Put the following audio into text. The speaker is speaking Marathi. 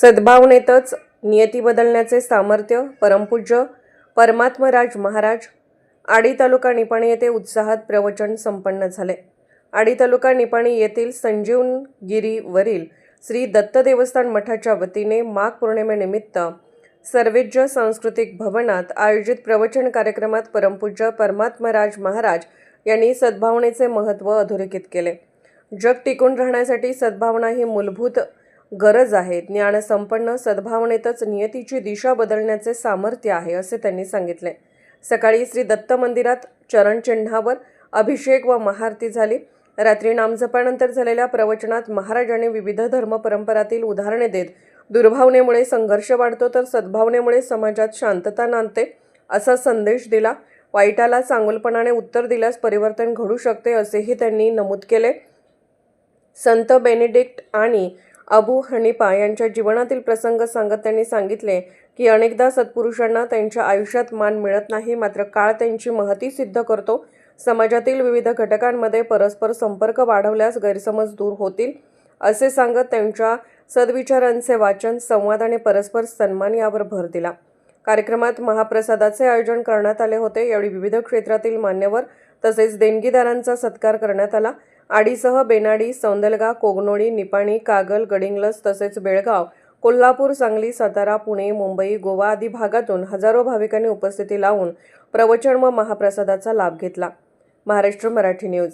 सद्भावनेतच नियती बदलण्याचे सामर्थ्य परमपूज्य परमात्मराज महाराज आडी तालुका निपाणी येथे उत्साहात प्रवचन संपन्न झाले. आडी तालुका निपाणी येथील संजीवनगिरीवरील श्री दत्त देवस्थान मठाच्या वतीने माघ पौर्णिमेनिमित्त सर्वेज्य सांस्कृतिक भवनात आयोजित प्रवचन कार्यक्रमात परमपूज्य परमात्मराज महाराज यांनी सद्भावनेचे महत्त्व अधोरेखित केले. जग टिकून राहण्यासाठी सद्भावना ही मूलभूत गरज आहे. ज्ञानसंपन्न सद्भावनेतच नियतीची दिशा बदलण्याचे सामर्थ्य आहे असे त्यांनी सांगितले. सकाळी श्री दत्त मंदिरात चरणचिन्हावर अभिषेक व महाआरती झाली. रात्री नामजपानंतर झालेल्या प्रवचनात महाराजांनी विविध धर्म परंपरातील उदाहरणे देत दुर्भावनेमुळे संघर्ष वाढतो तर सद्भावनेमुळे समाजात शांतता नांदते असा संदेश दिला. वाईटाला चांगुलपणाने उत्तर दिल्यास परिवर्तन घडू शकते असेही त्यांनी नमूद केले. संत बेनेडिक्ट आणि अबू हनिफा यांच्या जीवनातील प्रसंग सांगत त्यांनी सांगितले की अनेकदा सत्पुरुषांना त्यांच्या आयुष्यात मान मिळत नाही मात्र काळ त्यांची महती सिद्ध करतो. समाजातील विविध घटकांमध्ये परस्पर संपर्क वाढवल्यास गैरसमज दूर होतील असे सांगत त्यांच्या सद्विचारांचे वाचन संवाद आणि परस्पर सन्मान यावर भर दिला. कार्यक्रमात महाप्रसादाचे आयोजन करण्यात आले होते. यावेळी विविध क्षेत्रातील मान्यवर तसेच देणगीदारांचा सत्कार करण्यात आला. आडीसह बेनाडी सौंदलगा कोगनोळी निपाणी कागल गडिंग्लज तसेच बेळगाव कोल्हापूर सांगली सातारा पुणे मुंबई गोवा आदी भागातून हजारो भाविकांनी उपस्थिती लावून प्रवचन व महाप्रसादाचा लाभ घेतला. महाराष्ट्र मराठी न्यूज.